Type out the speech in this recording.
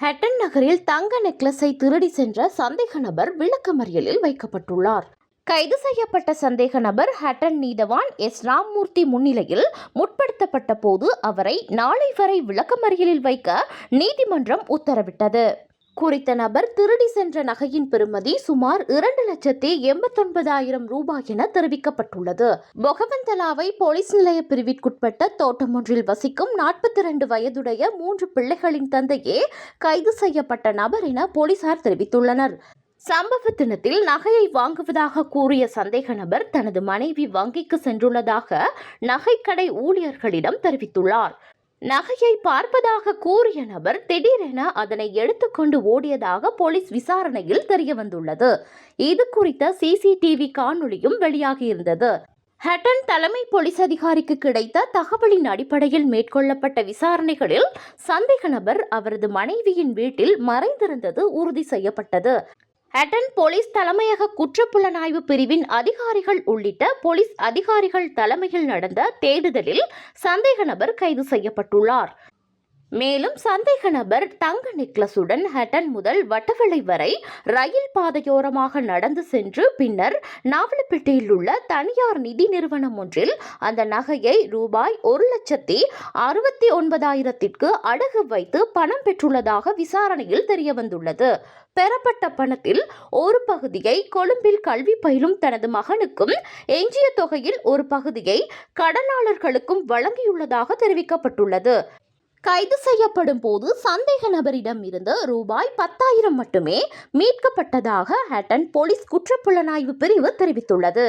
ஹட்டன் நகரில் தங்க நெக்லஸை திருடி சென்ற சந்தேக நபர் விளக்கமறியலில் வைக்கப்பட்டுள்ளார். கைது செய்யப்பட்ட சந்தேக நபர் ஹட்டன் நீதவான் எஸ். ராம்மூர்த்தி முன்னிலையில் முற்படுத்தப்பட்ட போது அவரை நாளை வரை விளக்கமறியலில் வைக்க நீதிமன்றம் உத்தரவிட்டது. குறித்த நபர் திருடி சென்ற நகையின் பெறுமதி சுமார் இரண்டு லட்சத்தி எண்பத்தொன்பதாயிரம் ரூபாய் என தெரிவிக்கப்பட்டுள்ளது. பொகவந்தலாவை போலீஸ் நிலைய பிரிவிற்குட்பட்ட தோட்டம் ஒன்றில் வசிக்கும் நாற்பத்தி இரண்டு வயதுடைய மூன்று பிள்ளைகளின் தந்தையே கைது செய்யப்பட்ட நபர் என போலீசார் தெரிவித்துள்ளனர். சம்பவ தினத்தில் நகையை வாங்குவதாக கூறிய சந்தேக நபர் தனது மனைவி வங்கிக்கு சென்றுள்ளதாக நகைக்கடை ஊழியர்களிடம் தெரிவித்துள்ளார். நகையை பார்ப்பதாக கூறிய நபர் திடீரென அதனை எடுத்துக்கொண்டு ஓடியதாக போலீஸ் விசாரணையில் தெரியவந்துள்ளது. இது குறித்த சிசிடிவி காணொளியும் வெளியாகியிருந்தது. ஹட்டன் தலைமை போலீஸ் அதிகாரிக்கு கிடைத்த தகவலின் அடிப்படையில் மேற்கொள்ளப்பட்ட விசாரணைகளில் சந்தேக நபர் அவரது மனைவியின் வீட்டில் மறைந்திருந்தது உறுதி செய்யப்பட்டது. ஹட்டன் போலீஸ் தலைமையக குற்றப்புலனாய்வு பிரிவின் அதிகாரிகள் உள்ளிட்ட போலீஸ் அதிகாரிகள் தலைமையில் நடந்த தேடுதலில் சந்தேக நபர் கைது செய்யப்பட்டுள்ளார். மேலும் சந்தேக நபர் தங்க நெக்லஸுடன் ஹட்டன் முதல் வட்டவளை வரை ரயில் பாதையோரமாக நடந்து சென்று பின்னர் நாவலப்பேட்டையில் உள்ள தனியார் நிதி நிறுவனம் ஒன்றில் அந்த நகையை ரூபாய் ஒரு லட்சத்தி அறுபத்தி ஒன்பதாயிரத்திற்கு அடகு வைத்து பணம் பெற்றுள்ளதாக விசாரணையில் தெரியவந்துள்ளது. பெறப்பட்ட பணத்தில் ஒரு பகுதியை கொழும்பில் கல்வி பயிலும் தனது மகனுக்கும் எஞ்சிய தொகையில் ஒரு பகுதியை கடனாளர்களுக்கும் வழங்கியுள்ளதாக தெரிவிக்கப்பட்டுள்ளது. கைது செய்யப்படும் போது சந்தேக நபரிடம் இருந்து ரூபாய் பத்தாயிரம் மட்டுமே மீட்கப்பட்டதாக ஹட்டன் போலீஸ் குற்றப்புலனாய்வு பிரிவு தெரிவித்துள்ளது.